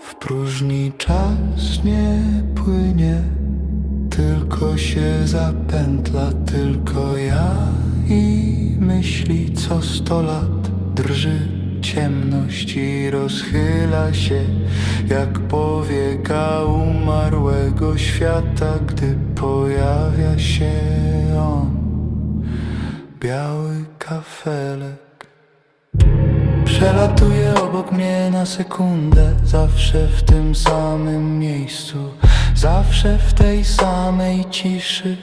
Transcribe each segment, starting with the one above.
W próżni czas nie płynie, tylko się zapętla, tylko ja i myśli co sto lat drży ciemność i rozchyla się jak powieka umarłego świata, gdy pojawia się on, biały kafelek. Przelatuje obok mnie na sekundę Zawsze w tym samym miejscu Zawsze w tej samej ciszy.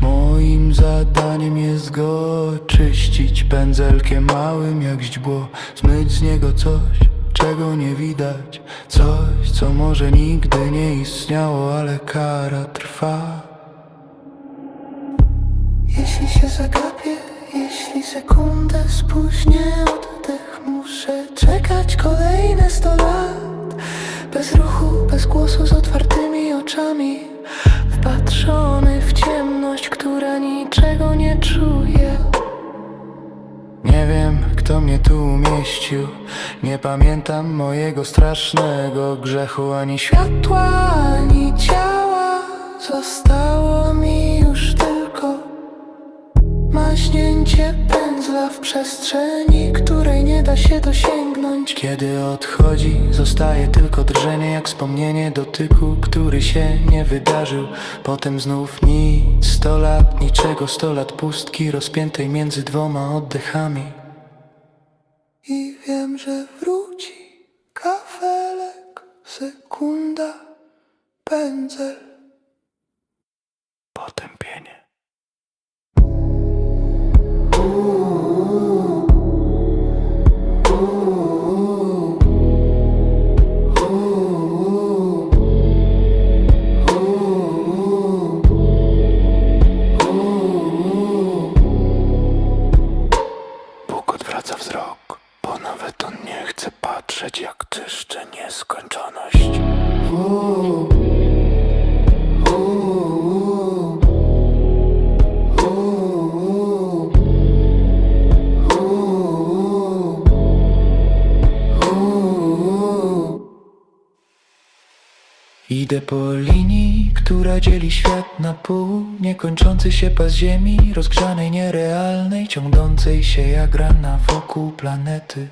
Moim zadaniem jest go czyścić Pędzelkiem małym jak źdźbło Zmyć z niego coś, czego nie widać. Coś, co może nigdy nie istniało Ale kara trwa. Jeśli się zagapię, jeśli sekundę spóźnię oddech Muszę czekać kolejne sto lat. Bez ruchu, bez głosu, z otwartymi oczami. Wpatrzony w ciemność, która niczego nie czuje. Nie wiem, kto mnie tu umieścił. Nie pamiętam mojego strasznego grzechu Ani światła, ani ciała w przestrzeni, której nie da się dosięgnąć. Kiedy odchodzi, zostaje tylko drżenie jak wspomnienie dotyku, który się nie wydarzył. Potem znów nic, sto lat, niczego, sto lat pustki rozpiętej między dwoma oddechami. I wiem, że wróci kafelek, sekunda, pędzel wzrok, bo nawet on nie chce patrzeć, jak czyszczy nieskończoność. Idę po linii, która dzieli świat na pół Niekończący się pas ziemi, rozgrzanej, nierealnej Ciągnącej się jak rana wokół planety.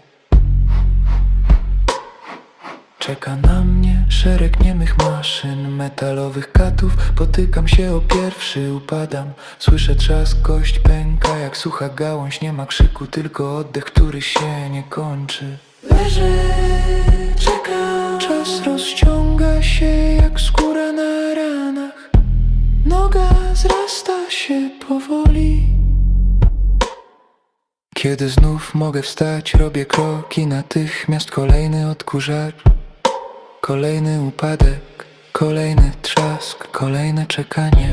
Czeka na mnie szereg niemych maszyn Metalowych katów, potykam się o pierwszy, upadam. Słyszę trzask, kość pęka jak sucha gałąź. Nie ma krzyku, tylko oddech, który się nie kończy. Leżę, czekam Czas rozciąga się jak skóra na ranach. Noga zrasta się powoli. Kiedy znów mogę wstać, robię kroki Natychmiast. Kolejny odkurzacz Kolejny upadek, kolejny trzask, kolejne czekanie